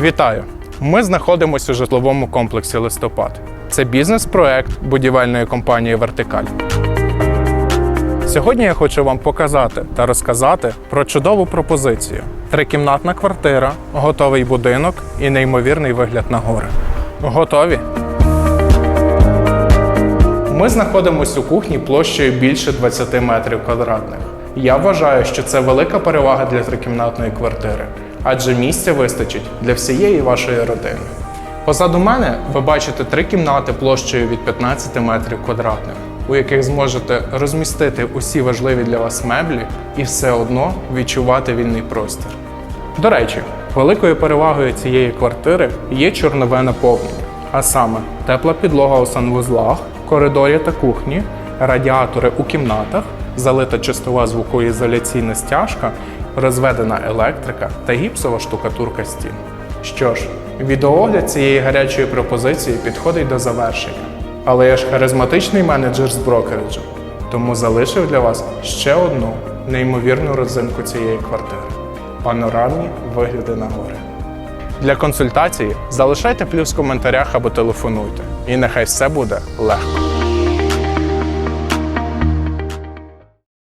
Вітаю! Ми знаходимося у житловому комплексі Листопад. Це бізнес-проект будівельної компанії Вертикаль. Сьогодні я хочу вам показати та розказати про чудову пропозицію: трикімнатна квартира, готовий будинок і неймовірний вигляд на гори. Готові? Ми знаходимося у кухні площею більше 20 метрів квадратних. Я вважаю, що це велика перевага для трикімнатної квартири, адже місця вистачить для всієї вашої родини. Позаду мене ви бачите три кімнати площею від 15 метрів квадратних, у яких зможете розмістити усі важливі для вас меблі і все одно відчувати вільний простір. До речі, великою перевагою цієї квартири є чорнове наповнення, а саме тепла підлога у санвузлах, коридорі та кухні, радіатори у кімнатах, залита чистова звукоізоляційна стяжка, розведена електрика та гіпсова штукатурка стін. Що ж, відеоогляд цієї гарячої пропозиції підходить до завершення. Але я ж харизматичний менеджер з брокериджу, тому залишив для вас ще одну неймовірну родзинку цієї квартири панорамні вигляди на гори. Для консультації залишайте плюс в коментарях або телефонуйте, і нехай все буде легко.